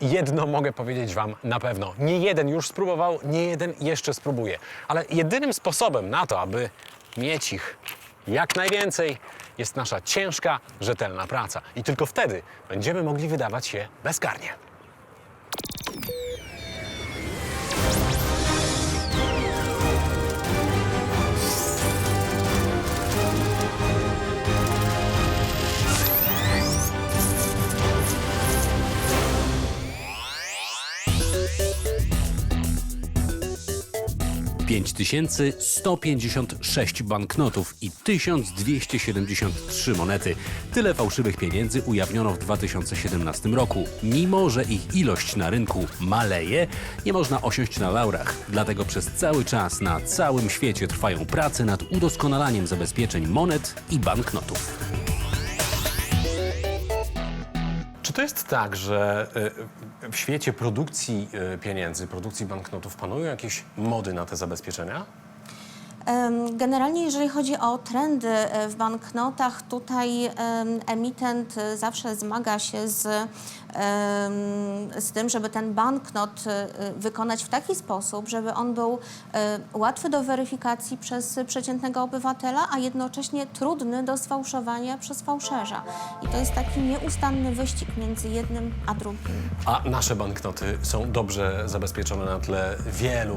jedno mogę powiedzieć Wam na pewno. Nie jeden już spróbował, nie jeden jeszcze spróbuje. Ale jedynym sposobem na to, aby mieć ich jak najwięcej, jest nasza ciężka, rzetelna praca. I tylko wtedy będziemy mogli wydawać się bezkarnie. Pięć tysięcy sto pięćdziesiąt sześć banknotów i 1273 monety. Tyle fałszywych pieniędzy ujawniono w 2017 roku. Mimo, że ich ilość na rynku maleje, nie można osiąść na laurach. Dlatego przez cały czas na całym świecie trwają prace nad udoskonalaniem zabezpieczeń monet i banknotów. Czy to jest tak, że y, w świecie produkcji y, pieniędzy, produkcji banknotów panują jakieś mody na te zabezpieczenia? Generalnie, jeżeli chodzi o trendy e, w banknotach, tutaj em, emitent e, zawsze zmaga się z, z tym, żeby ten banknot e, wykonać w taki sposób, żeby on był e, łatwy do weryfikacji przez przeciętnego obywatela, a jednocześnie trudny do sfałszowania przez fałszerza. I to jest taki nieustanny wyścig między jednym a drugim. A nasze banknoty są dobrze zabezpieczone na tle wielu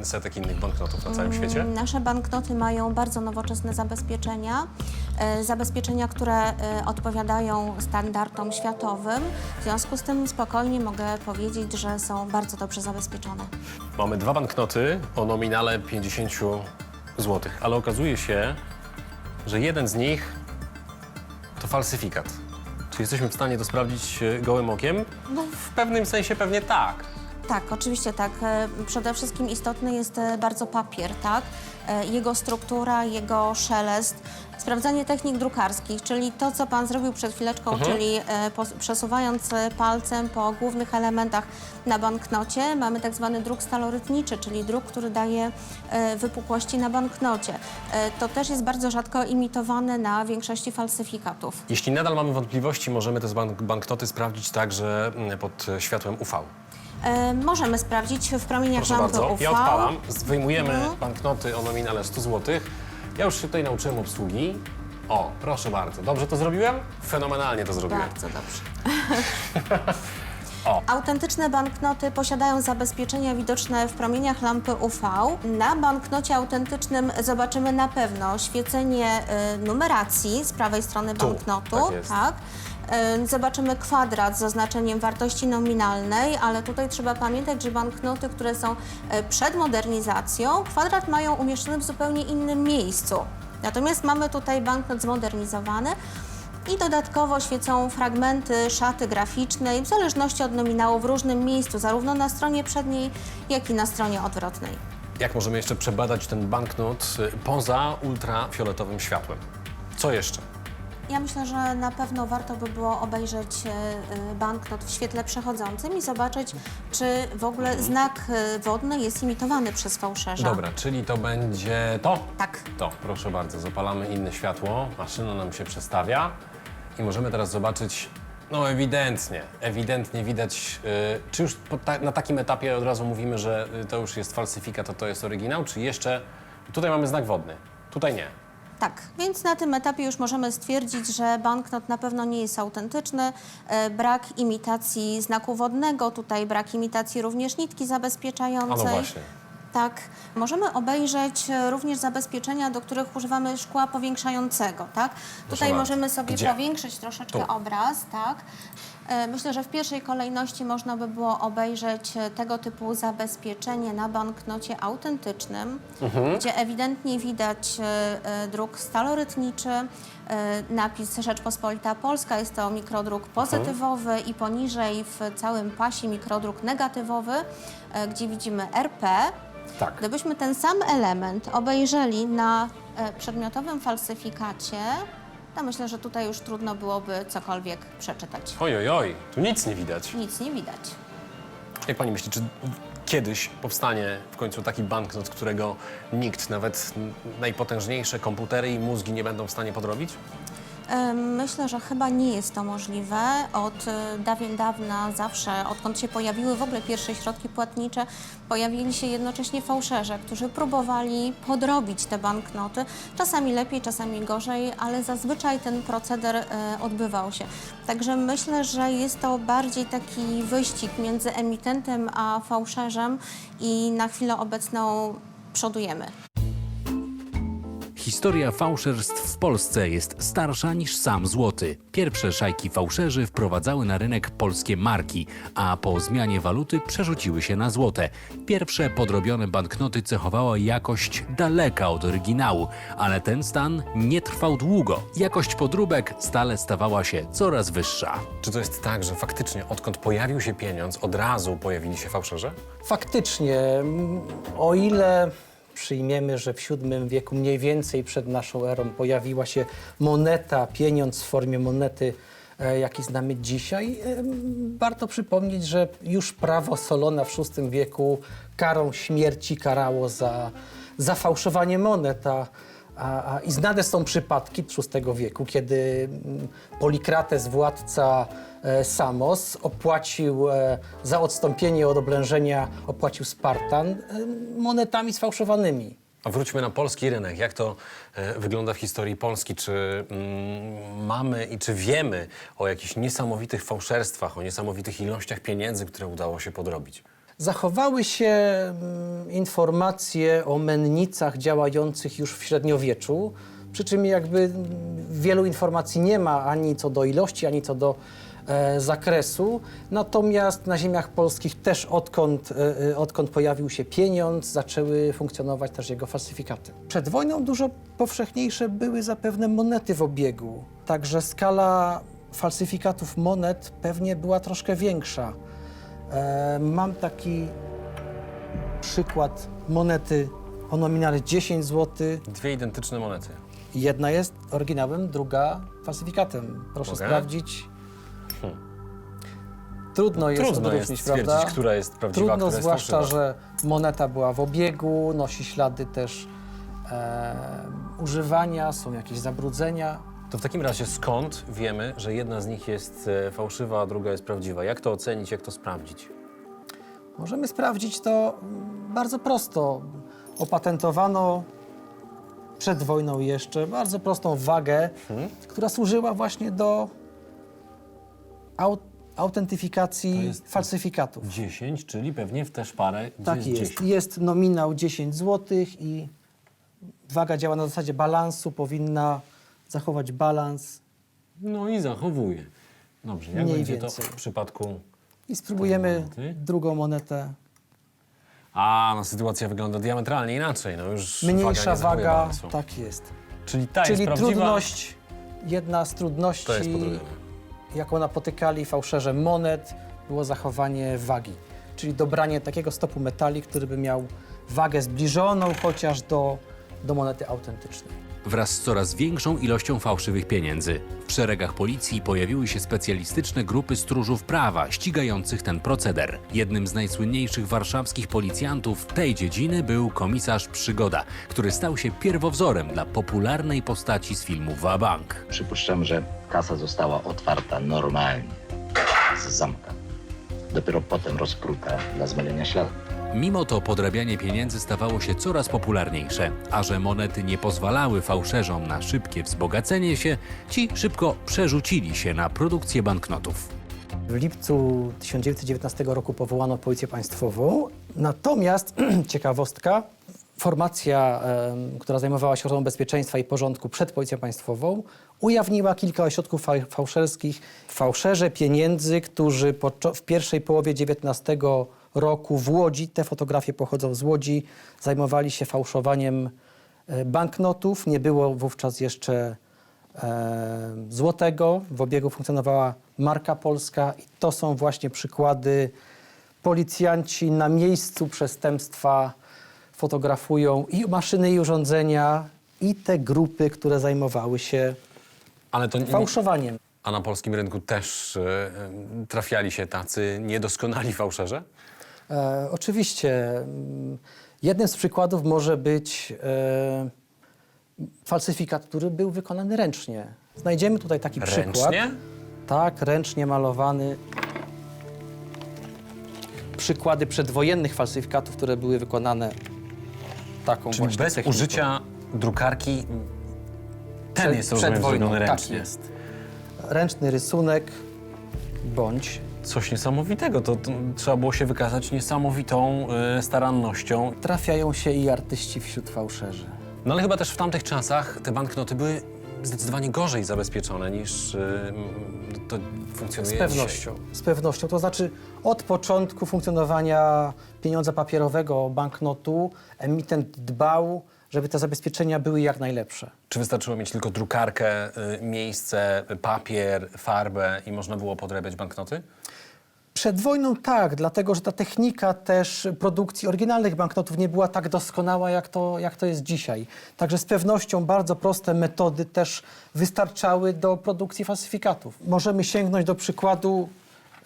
y, setek innych banknotów na całym świecie? Nasze banknoty mają bardzo nowoczesne zabezpieczenia, zabezpieczenia, które e, odpowiadają standardom światowym. W związku z tym spokojnie mogę powiedzieć, że są bardzo dobrze zabezpieczone. Mamy dwa banknoty o nominale 50 zł, ale okazuje się, że jeden z nich to falsyfikat. Czy jesteśmy w stanie to sprawdzić y, gołym okiem? No, w pewnym sensie pewnie tak. Tak, oczywiście tak. E, Przede wszystkim istotny jest e, bardzo papier, tak? E, Jego struktura, jego szelest. Sprawdzanie technik drukarskich, czyli to, co Pan zrobił przed chwileczką, czyli e, pos- przesuwając palcem po głównych elementach na banknocie, mamy tak zwany druk stalorytniczy, czyli druk, który daje wypukłości na banknocie. To też jest bardzo rzadko imitowane na większości falsyfikatów. Jeśli nadal mamy wątpliwości, możemy te bank banknoty sprawdzić także mm, pod światłem UV. E, Możemy sprawdzić w promieniach Proszę lampy bardzo, UV. ja odpalam, wyjmujemy Mhm. banknoty o nominale 100 zł. Ja już się tutaj nauczyłem obsługi. O, proszę bardzo. Dobrze to zrobiłem? Fenomenalnie to zrobiłem. Bardzo dobrze. Autentyczne banknoty posiadają zabezpieczenia widoczne w promieniach lampy UV. Na banknocie autentycznym zobaczymy na pewno świecenie y, numeracji z prawej strony Tu, banknotu. tak jest. Y, Zobaczymy kwadrat z oznaczeniem wartości nominalnej, ale tutaj trzeba pamiętać, że banknoty, które są y, przed modernizacją, kwadrat mają umieszczony w zupełnie innym miejscu. Natomiast mamy tutaj banknot zmodernizowany, i dodatkowo świecą fragmenty szaty graficznej w zależności od nominału w różnym miejscu, zarówno na stronie przedniej, jak i na stronie odwrotnej. Jak możemy jeszcze przebadać ten banknot y, poza ultrafioletowym światłem? Co jeszcze? Ja myślę, że na pewno warto by było obejrzeć e, e, banknot w świetle przechodzącym i zobaczyć, czy w ogóle znak e, wodny jest imitowany przez fałszerza. Dobra, czyli to będzie to? Tak. To, proszę bardzo, zapalamy inne światło, maszyna nam się przestawia i możemy teraz zobaczyć, no ewidentnie, ewidentnie widać, y, czy już ta, na takim etapie od razu mówimy, że to już jest falsyfikat, to to jest oryginał, czy jeszcze, tutaj mamy znak wodny, tutaj nie. Tak, więc na tym etapie już możemy stwierdzić, że banknot na pewno nie jest autentyczny. E, Brak imitacji znaku wodnego, tutaj brak imitacji również nitki zabezpieczającej. A no właśnie. Tak. Możemy obejrzeć również zabezpieczenia, do których używamy szkła powiększającego, tak? Tutaj bardzo. możemy sobie Gdzie? powiększyć troszeczkę Tu. obraz, tak? E, Myślę, że w pierwszej kolejności można by było obejrzeć e, tego typu zabezpieczenie na banknocie autentycznym, Mhm. gdzie ewidentnie widać e, druk stalorytniczy, napis Rzeczpospolita Polska, jest to mikrodruk pozytywowy i poniżej w całym pasie mikrodruk negatywowy, gdzie widzimy RP. Tak. Gdybyśmy ten sam element obejrzeli na przedmiotowym falsyfikacie, to myślę, że tutaj już trudno byłoby cokolwiek przeczytać. Oj, oj, oj, tu nic nie widać. Nic nie widać. Jak pani myśli, czy kiedyś powstanie w końcu taki banknot, którego nikt, nawet najpotężniejsze komputery i mózgi nie będą w stanie podrobić? Myślę, że chyba nie jest to możliwe. Od e, dawien dawna, zawsze, odkąd się pojawiły w ogóle pierwsze środki płatnicze, pojawili się jednocześnie fałszerze, którzy próbowali podrobić te banknoty. Czasami lepiej, czasami gorzej, ale zazwyczaj ten proceder e, odbywał się. Także myślę, że jest to bardziej taki wyścig między emitentem a fałszerzem i na chwilę obecną przodujemy. Historia fałszerstw w Polsce jest starsza niż sam złoty. Pierwsze szajki fałszerzy wprowadzały na rynek polskie marki, a po zmianie waluty przerzuciły się na złote. Pierwsze podrobione banknoty cechowała jakość daleka od oryginału, ale ten stan nie trwał długo. Jakość podróbek stale stawała się coraz wyższa. Czy to jest tak, że faktycznie odkąd pojawił się pieniądz, od razu pojawili się fałszerze? Faktycznie, mm, o ile przyjmiemy, że w VII wieku mniej więcej przed naszą erą pojawiła się moneta, pieniądz w formie monety, e, jaki znamy dzisiaj, em, warto przypomnieć, że już prawo Solona w VI wieku karą śmierci karało za, za fałszowanie monet. A, a, a, I znane są przypadki VI wieku, kiedy mm, Polikrates, władca e, Samos, opłacił e, za odstąpienie od oblężenia, opłacił Spartan e, monetami sfałszowanymi. A wróćmy na polski rynek. Jak to e, wygląda w historii Polski? Czy mm, mamy i czy wiemy o jakichś niesamowitych fałszerstwach, o niesamowitych ilościach pieniędzy, które udało się podrobić? Zachowały się mm, informacje o mennicach działających już w średniowieczu, przy czym jakby mm, wielu informacji nie ma ani co do ilości, ani co do e, zakresu. Natomiast na ziemiach polskich też odkąd, e, e, odkąd pojawił się pieniądz, zaczęły funkcjonować też jego falsyfikaty. Przed wojną dużo powszechniejsze były zapewne monety w obiegu, także skala falsyfikatów monet pewnie była troszkę większa. E, mam taki przykład monety o nominale 10 zł. Dwie identyczne monety. Jedna jest oryginałem, druga falsyfikatem. Proszę Mogę? sprawdzić. Trudno jest Trudno odróżnić, prawda? która jest prawdziwa, Trudno, która zwłaszcza, że moneta była w obiegu, nosi ślady też e, używania, są jakieś zabrudzenia. To w takim razie skąd wiemy, że jedna z nich jest e, fałszywa, a druga jest prawdziwa? Jak to ocenić, jak to sprawdzić? Możemy sprawdzić to mm, bardzo prosto. Opatentowano przed wojną jeszcze bardzo prostą wagę, Hmm? która służyła właśnie do au autentyfikacji jest- falsyfikatów. 10, czyli pewnie w też parę, gdzie Tak jest. 10. Jest nominał 10 zł i waga działa na zasadzie balansu, powinna zachować balans. No i zachowuje. Dobrze, jak Mniej będzie więcej. to w przypadku... I spróbujemy monety? drugą monetę. A, no sytuacja wygląda diametralnie inaczej. No już waga Mniejsza nie zachowuje waga, balansu. tak jest. Czyli ta Czyli jest prawdziwa, trudność, jedna z trudności, to jest podrobione. jaką napotykali fałszerze monet, było zachowanie wagi. Czyli dobranie takiego stopu metali, który by miał wagę zbliżoną chociaż do, do monety autentycznej. Wraz z coraz większą ilością fałszywych pieniędzy. W szeregach policji pojawiły się specjalistyczne grupy stróżów prawa ścigających ten proceder. Jednym z najsłynniejszych warszawskich policjantów tej dziedziny był komisarz Przygoda, który stał się pierwowzorem dla popularnej postaci z filmu Wabank. Przypuszczam, że kasa została otwarta normalnie, z zamka. Dopiero potem rozpruta dla zmylenia śladu. Mimo to podrabianie pieniędzy stawało się coraz popularniejsze, a że monety nie pozwalały fałszerzom na szybkie wzbogacenie się, ci szybko przerzucili się na produkcję banknotów. W lipcu 1919 roku powołano Policję Państwową. Natomiast, ciekawostka, formacja, która zajmowała się ochroną bezpieczeństwa i porządku przed Policją Państwową, ujawniła kilka ośrodków fa- fałszerskich, fałszerze pieniędzy, którzy w pierwszej połowie XIX roku w Łodzi, te fotografie pochodzą z Łodzi, zajmowali się fałszowaniem e, banknotów. Nie było wówczas jeszcze e, złotego. W obiegu funkcjonowała marka polska i to są właśnie przykłady. Policjanci na miejscu przestępstwa fotografują i maszyny i urządzenia i te grupy, które zajmowały się nie, fałszowaniem. A na polskim rynku też e, trafiali się tacy niedoskonali fałszerze? E, oczywiście mm, jednym z przykładów może być e, falsyfikat, który był wykonany ręcznie. Znajdziemy tutaj taki przykład. Ręcznie? Tak, ręcznie malowany. Przykłady przedwojennych falsyfikatów, które były wykonane taką Czyli właśnie bez techniką. użycia drukarki ten Przed- jest rozumiem zrobiony tak ręcznie. jest. Ręczny rysunek bądź Coś niesamowitego. To, to trzeba było się wykazać niesamowitą y, starannością. trafiają się i artyści wśród fałszerzy. No ale chyba też w tamtych czasach te banknoty były zdecydowanie gorzej zabezpieczone niż y, to funkcjonuje Z pewnością. Z pewnością. To znaczy od początku funkcjonowania pieniądza papierowego, banknotu, emitent dbał, żeby te zabezpieczenia były jak najlepsze. Dzisiaj. Czy wystarczyło mieć tylko drukarkę, y, miejsce, papier, farbę i można było podrabiać banknoty? Przed wojną tak, dlatego że ta technika też produkcji oryginalnych banknotów nie była tak doskonała, jak to, jak to jest dzisiaj. Także z pewnością bardzo proste metody też wystarczały do produkcji falsyfikatów. Możemy sięgnąć do przykładu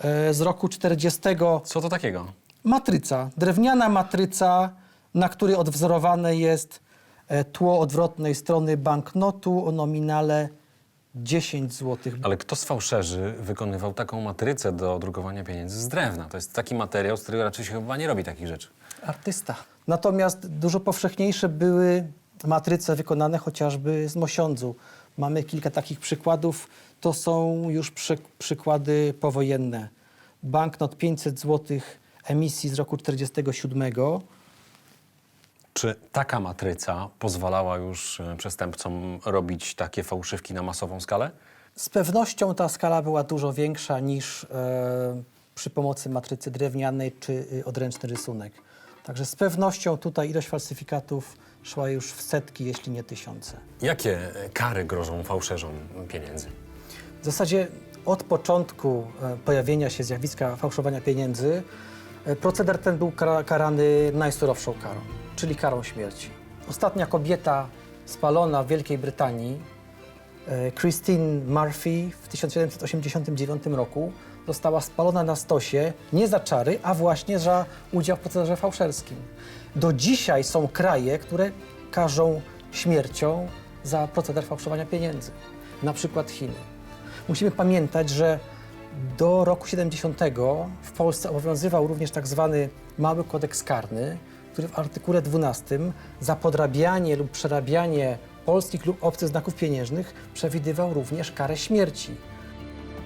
e, z roku 40. Co to takiego? Matryca, drewniana matryca, na której odwzorowane jest e, tło odwrotnej strony banknotu o nominale 10 zł. Ale kto z fałszerzy wykonywał taką matrycę do drukowania pieniędzy z drewna? To jest taki materiał, z którego raczej się chyba nie robi takich rzeczy. Artysta. Natomiast dużo powszechniejsze były matryce wykonane chociażby z mosiądzu. Mamy kilka takich przykładów. To są już przy, przykłady powojenne. Banknot 500 zł emisji z roku 47. Czy taka matryca pozwalała już y, przestępcom robić takie fałszywki na masową skalę? Z pewnością ta skala była dużo większa niż e, przy pomocy matrycy drewnianej czy y, odręczny rysunek. Także z pewnością tutaj ilość falsyfikatów szła już w setki, jeśli nie tysiące. Jakie kary grożą fałszerzom pieniędzy? W zasadzie od początku e, pojawienia się zjawiska fałszowania pieniędzy e, proceder ten był kara, karany najsurowszą karą, czyli karą śmierci. Ostatnia kobieta spalona w Wielkiej Brytanii, e, Christine Murphy w 1789 roku została spalona na stosie nie za czary, a właśnie za udział w procederze fałszerskim. Do dzisiaj są kraje, które karzą śmiercią za proceder fałszowania pieniędzy, na przykład Chiny. Musimy pamiętać, że do roku 70 w Polsce obowiązywał również tak zwany mały kodeks karny, który w artykule 12 za podrabianie lub przerabianie polskich lub obcych znaków pieniężnych przewidywał również karę śmierci.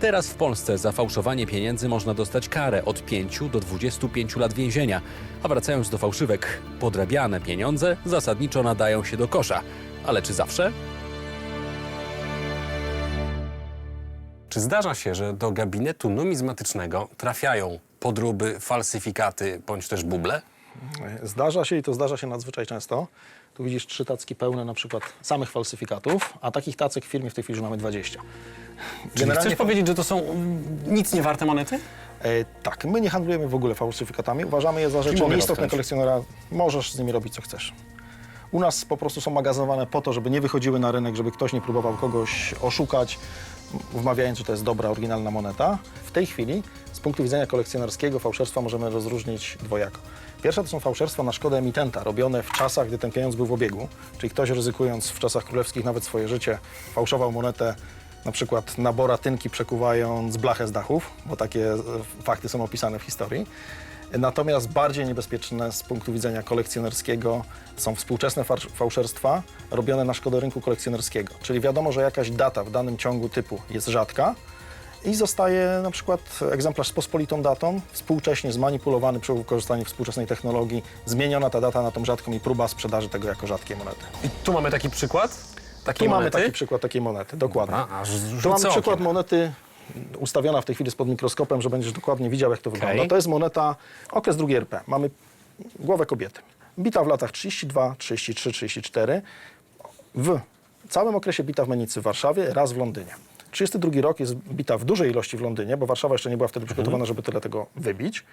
Teraz w Polsce za fałszowanie pieniędzy można dostać karę od 5 do 25 lat więzienia. A wracając do fałszywek, podrabiane pieniądze zasadniczo nadają się do kosza. Ale czy zawsze? Czy zdarza się, że do gabinetu numizmatycznego trafiają podróby, falsyfikaty bądź też buble? Zdarza się i to zdarza się nadzwyczaj często. Tu widzisz trzy tacki pełne na przykład samych falsyfikatów, a takich tacek w firmie w tej chwili już mamy 20. Czyli chcesz powiedzieć, że to są mm, nic nie warte monety? E, tak, my nie handlujemy w ogóle falsyfikatami. Uważamy je za rzeczy nieistotne kolekcjonera. Możesz z nimi robić co chcesz. U nas po prostu są magazynowane po to, żeby nie wychodziły na rynek, żeby ktoś nie próbował kogoś oszukać, wmawiając, że to jest dobra, oryginalna moneta. W tej chwili punktu widzenia kolekcjonerskiego fałszerstwa możemy rozróżnić dwojako. Pierwsze to są fałszerstwa na szkodę emitenta, robione w czasach, gdy ten pieniądz był w obiegu, czyli ktoś ryzykując w czasach królewskich nawet swoje życie, fałszował monetę na przykład na boratynki przekuwając blachę z dachów, bo takie e, fakty są opisane w historii. Natomiast bardziej niebezpieczne z punktu widzenia kolekcjonerskiego są współczesne fałszerstwa robione na szkodę rynku kolekcjonerskiego. Czyli wiadomo, że jakaś data w danym ciągu typu jest rzadka i zostaje na przykład egzemplarz z pospolitą datą, współcześnie zmanipulowany przy wykorzystaniu współczesnej technologii, zmieniona ta data na tą rzadką i próba sprzedaży tego jako rzadkie monety. I tu mamy taki przykład takiej Tu mamy monety. taki przykład takiej monety, dokładnie. Dobra, aż Tu mamy okiem. przykład monety ustawiona w tej chwili pod mikroskopem, że będziesz dokładnie widział, jak to wygląda. To jest moneta okres II RP. Mamy głowę kobiety. Bita w latach 32, 33, 34. W całym okresie bita w Menicy w Warszawie, raz w Londynie. 32 rok jest bita w dużej ilości w Londynie, bo Warszawa jeszcze nie była wtedy przygotowana, żeby tyle tego wybić.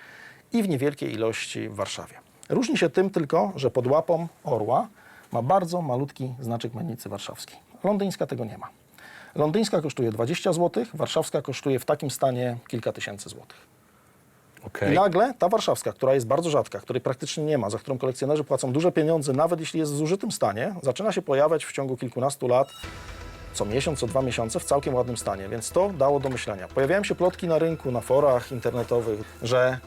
I w niewielkiej ilości w Warszawie. Różni się tym tylko, że pod łapą orła ma bardzo malutki znaczek Mennicy Warszawskiej. Londyńska tego nie ma. Londyńska kosztuje 20 zł, warszawska kosztuje w takim stanie kilka tysięcy złotych. Okej. I nagle ta warszawska, która jest bardzo rzadka, której praktycznie nie ma, za którą kolekcjonerzy płacą duże pieniądze, nawet jeśli jest w zużytym stanie, zaczyna się pojawiać w ciągu kilkunastu lat co miesiąc, co dwa miesiące w całkiem ładnym stanie, więc to dało do myślenia. Pojawiają się plotki na rynku, na forach internetowych, że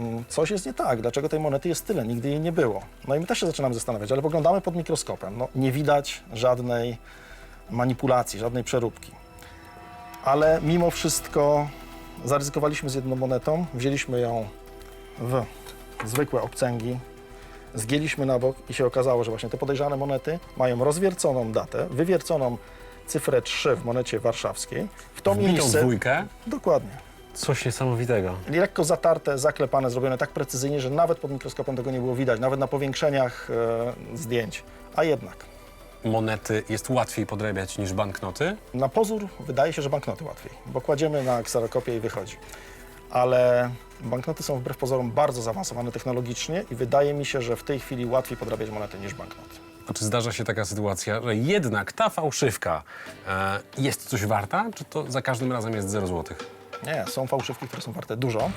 mm, coś jest nie tak, dlaczego tej monety jest tyle, nigdy jej nie było. No i my też się zaczynamy zastanawiać, ale poglądamy pod mikroskopem, no nie widać żadnej manipulacji, żadnej przeróbki. Ale mimo wszystko zaryzykowaliśmy z jedną monetą, wzięliśmy ją w zwykłe obcęgi, zgięliśmy na bok i się okazało, że właśnie te podejrzane monety mają rozwierconą datę, wywierconą cyfrę 3 w monecie warszawskiej. W to Wbitą miejsce... dwójkę. Dokładnie. Coś niesamowitego. Lekko zatarte, zaklepane, zrobione tak precyzyjnie, że nawet pod mikroskopem tego nie było widać, nawet na powiększeniach e, zdjęć. A jednak, Monety jest łatwiej podrabiać niż banknoty. na pozór wydaje się, że banknoty łatwiej, bo kładziemy na kserokopię i wychodzi. Ale banknoty są wbrew pozorom bardzo zaawansowane technologicznie i wydaje mi się, że w tej chwili łatwiej podrabiać monety niż banknoty. Czy zdarza się taka sytuacja, że jednak ta fałszywka e, jest coś warta, czy to za każdym razem jest 0 złotych? Nie, są fałszywki, które są warte dużo.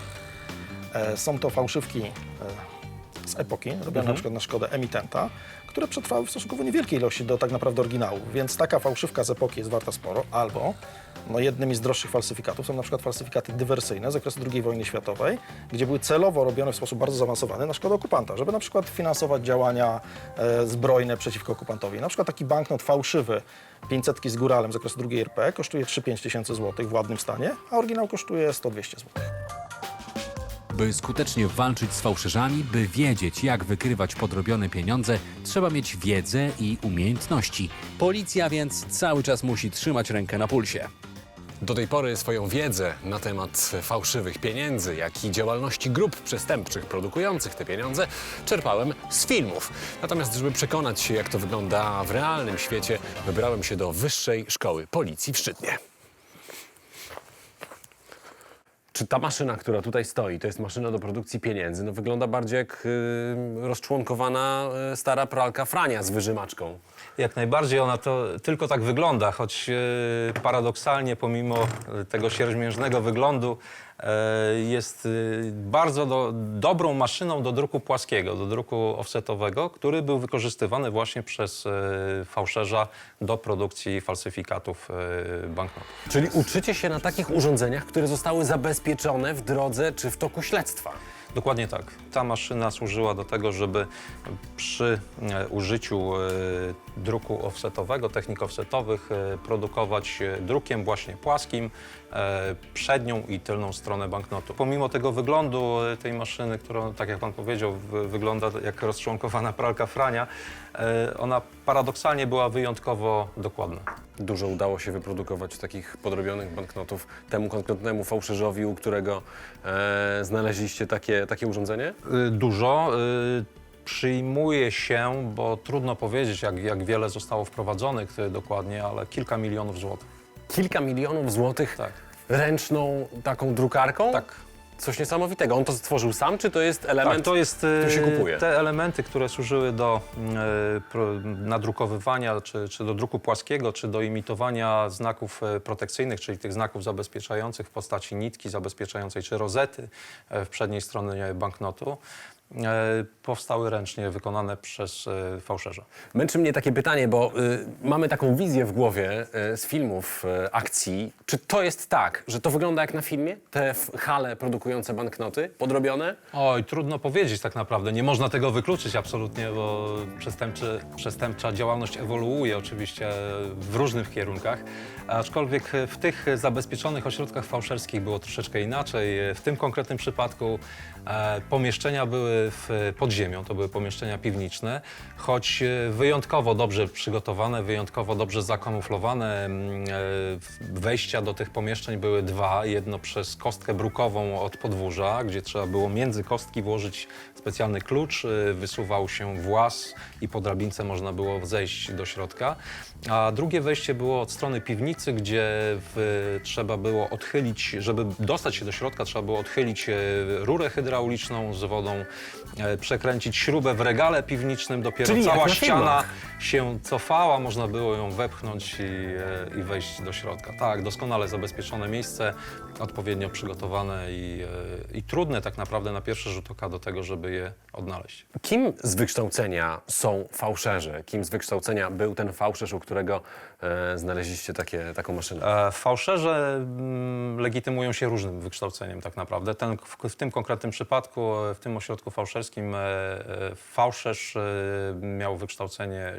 E, są to fałszywki e, z epoki, robione na przykład na szkodę emitenta, które przetrwały w stosunkowo niewielkiej ilości do tak naprawdę oryginału, więc taka fałszywka z epoki jest warta sporo, albo no jednymi z droższych falsyfikatów są na przykład falsyfikaty dywersyjne z okresu II wojny światowej, gdzie były celowo robione w sposób bardzo zaawansowany na szkodę okupanta, żeby na przykład finansować działania e, zbrojne przeciwko okupantowi. Na przykład taki banknot fałszywy 500 z góralem z okresu II RP kosztuje 3-5 tysięcy złotych w ładnym stanie, a oryginał kosztuje 100-200 złotych. By skutecznie walczyć z fałszerzami, by wiedzieć, jak wykrywać podrobione pieniądze, trzeba mieć wiedzę i umiejętności. Policja więc cały czas musi trzymać rękę na pulsie. Do tej pory swoją wiedzę na temat fałszywych pieniędzy, jak i działalności grup przestępczych produkujących te pieniądze czerpałem z filmów. Natomiast, żeby przekonać się, jak to wygląda w realnym świecie, wybrałem się do Wyższej Szkoły Policji w Szczytnie. Czy ta maszyna, która tutaj stoi, to jest maszyna do produkcji pieniędzy? No wygląda bardziej jak y, rozczłonkowana y, stara pralka Frania z wyżymaczką. Jak najbardziej ona to tylko tak wygląda, choć e, paradoksalnie pomimo tego siermiężnego wyglądu jest e, bardzo do, dobrą maszyną do druku płaskiego, do druku offsetowego, który był wykorzystywany właśnie przez e, fałszerza do produkcji falsyfikatów e, banknotów. Czyli uczycie się na takich urządzeniach, które zostały zabezpieczone w drodze czy w toku śledztwa. Dokładnie tak. Ta maszyna służyła do tego, żeby przy e, użyciu e, druku offsetowego, technik offsetowych, e, produkować e, drukiem właśnie płaskim e, przednią i tylną stronę banknotu. Pomimo tego wyglądu e, tej maszyny, która, tak jak pan powiedział, wy- wygląda jak rozczłonkowana pralka Frania, e, ona paradoksalnie była wyjątkowo dokładna. Dużo udało się wyprodukować takich podrobionych banknotów temu konkretnemu fałszerzowi, u którego e, znaleźliście takie, takie urządzenie? Dużo. Przyjmuje się, bo trudno powiedzieć, jak, jak wiele zostało wprowadzonych dokładnie, ale kilka milionów złotych. Kilka milionów złotych Tak. ręczną taką drukarką? Tak. Coś niesamowitego. On to stworzył sam, czy to jest element, Tak, to jest który się y, kupuje? te elementy, które służyły do y, pro- nadrukowywania, czy, czy do druku płaskiego, czy do imitowania znaków y, protekcyjnych, czyli tych znaków zabezpieczających w postaci nitki zabezpieczającej, czy rozety y, w przedniej stronie banknotu, powstały ręcznie, wykonane przez y, fałszerza. Męczy mnie takie pytanie, bo y, mamy taką wizję w głowie y, z filmów, y, akcji. Czy to jest tak, że to wygląda jak na filmie? Te hale produkujące banknoty, podrobione? Oj, trudno powiedzieć tak naprawdę. Nie można tego wykluczyć absolutnie, bo przestępczy, przestępcza działalność ewoluuje oczywiście w różnych kierunkach. Aczkolwiek w tych zabezpieczonych ośrodkach fałszerskich było troszeczkę inaczej. W tym konkretnym przypadku e, pomieszczenia były w, pod ziemią, to były pomieszczenia piwniczne, choć e, wyjątkowo dobrze przygotowane, wyjątkowo dobrze zakamuflowane. mm, e, Wejścia do tych pomieszczeń były dwa. Jedno przez kostkę brukową od podwórza, gdzie trzeba było między kostki włożyć specjalny klucz, e, wysuwał się włas i po drabince można było zejść do środka. A drugie wejście było od strony piwnicy, gdzie w, trzeba było odchylić, żeby dostać się do środka, trzeba było odchylić e, rurę hydrauliczną z wodą e, przekręcić śrubę w regale piwniczym, dopiero Czyli cała na ściana się cofała, można było ją wepchnąć i, e, i wejść do środka. Tak, doskonale zabezpieczone miejsce, odpowiednio przygotowane i, i trudne tak naprawdę na pierwszy rzut oka do tego, żeby je odnaleźć. Kim z wykształcenia są fałszerzy? Kim z wykształcenia był ten fałszerz, u którego e, znaleźliście takie, taką maszynę? E, Fałszerze mm, legitymują się różnym wykształceniem tak naprawdę. Ten, w, w tym konkretnym przypadku, w tym ośrodku fałszerskim, e, fałszerz miał wykształcenie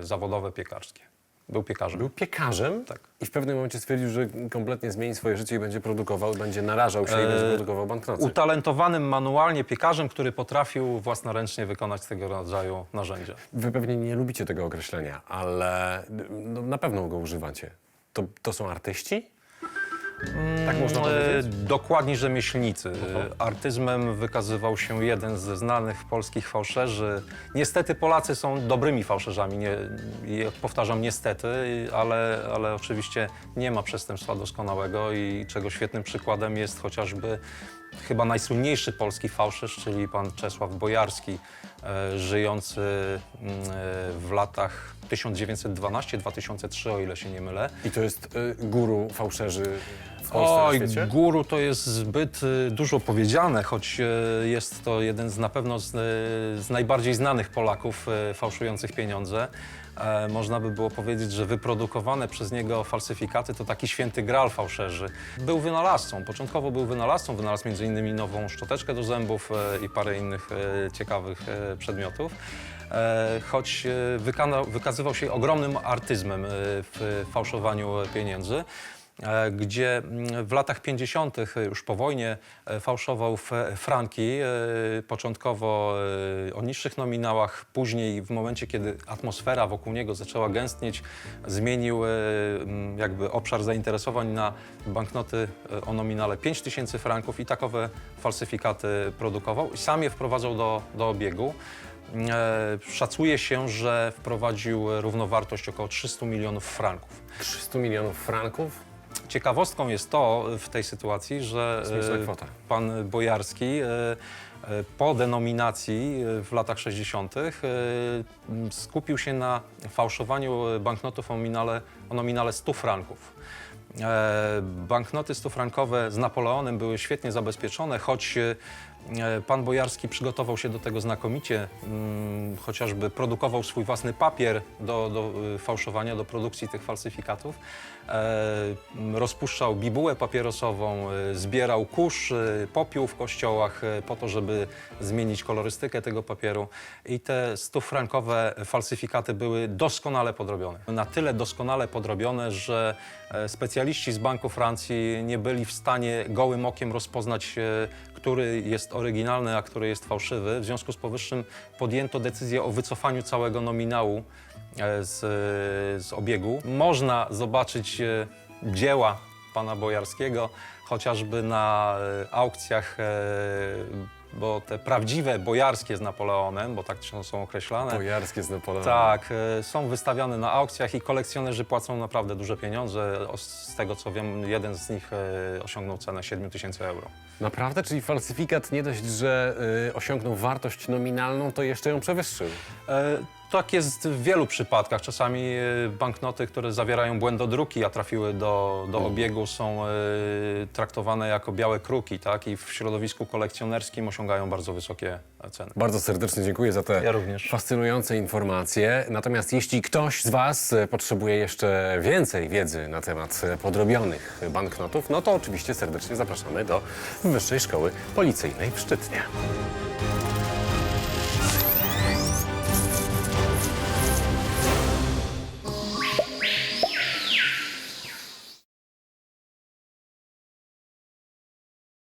zawodowe piekarskie. Był piekarzem. Był piekarzem Tak. i w pewnym momencie stwierdził, że kompletnie zmieni swoje życie i będzie produkował, będzie narażał się i będzie produkował banknoty. Utalentowanym manualnie piekarzem, który potrafił własnoręcznie wykonać tego rodzaju narzędzia. Wy pewnie nie lubicie tego określenia, ale no, na pewno go używacie. To, to są artyści? Tak można E, powiedzieć? Dokładni rzemieślnicy. E, Artyzmem wykazywał się jeden ze znanych polskich fałszerzy. Niestety Polacy są dobrymi fałszerzami, nie, i powtarzam niestety, ale, ale oczywiście nie ma przestępstwa doskonałego i czego świetnym przykładem jest chociażby chyba najsłynniejszy polski fałszerz, czyli pan Czesław Bojarski, e, żyjący mm, e, w latach 1912-2003, o ile się nie mylę. I to jest y, guru fałszerzy w Polsce Oj, na świecie? guru to jest zbyt y, dużo powiedziane, choć y, jest to jeden z na pewno z, y, z najbardziej znanych Polaków y, fałszujących pieniądze. E, można by było powiedzieć, że wyprodukowane przez niego falsyfikaty to taki święty gral fałszerzy. Był wynalazcą, początkowo był wynalazcą, wynalazł m.in. nową szczoteczkę do zębów e, i parę innych e, ciekawych e, przedmiotów. E, choć e, wykana, wykazywał się ogromnym artyzmem e, w fałszowaniu pieniędzy gdzie mm, w latach 50. już po wojnie e, fałszował franki, e, początkowo e, o niższych nominałach, później w momencie, kiedy atmosfera wokół niego zaczęła gęstnieć, zmienił e, mm, jakby obszar zainteresowań na banknoty e, o nominale 5000 franków i takowe falsyfikaty produkował i sam je wprowadzał do, do obiegu. E, Szacuje się, że wprowadził równowartość około 300 milionów franków. 300 milionów franków? Ciekawostką jest to w tej sytuacji, że e, kwota. pan Bojarski e, e, po denominacji w latach 60. e, m, skupił się na fałszowaniu banknotów o nominale, o nominale 100 franków. Banknoty 100-frankowe z Napoleonem były świetnie zabezpieczone, choć pan Bojarski przygotował się do tego znakomicie, mm, chociażby produkował swój własny papier do, do y, fałszowania, do produkcji tych falsyfikatów. E, m, rozpuszczał bibułę papierosową, e, zbierał kurz, e, popiół w kościołach e, po to, żeby zmienić kolorystykę tego papieru. I te 100-frankowe falsyfikaty były doskonale podrobione. Na tyle doskonale podrobione, że e, specjaliści z Banku Francji nie byli w stanie gołym okiem rozpoznać, e, który jest oryginalny, a który jest fałszywy. W związku z powyższym podjęto decyzję o wycofaniu całego nominału e, z, z obiegu. Można zobaczyć e, dzieła pana Bojarskiego, chociażby na e, aukcjach, e, bo te prawdziwe bojarskie z Napoleonem, bo tak są określane, Bojarskie z Napoleonem. tak, e, są wystawiane na aukcjach i kolekcjonerzy płacą naprawdę duże pieniądze. Z tego co wiem, jeden z nich e, osiągnął cenę 7 tysięcy euro. Naprawdę? Czyli falsyfikat nie dość, że y, osiągnął wartość nominalną, to jeszcze ją przewyższył. E, Tak jest w wielu przypadkach. Czasami e, banknoty, które zawierają błędodruki, a trafiły do, do obiegu, są e, traktowane jako białe kruki, tak? I w środowisku kolekcjonerskim osiągają bardzo wysokie ceny. Bardzo serdecznie dziękuję za te Ja również. fascynujące informacje. Natomiast jeśli ktoś z Was e, potrzebuje jeszcze więcej wiedzy na temat e, podrobionych banknotów, no to oczywiście serdecznie zapraszamy do Wyższej Szkoły Policyjnej w Szczytnie.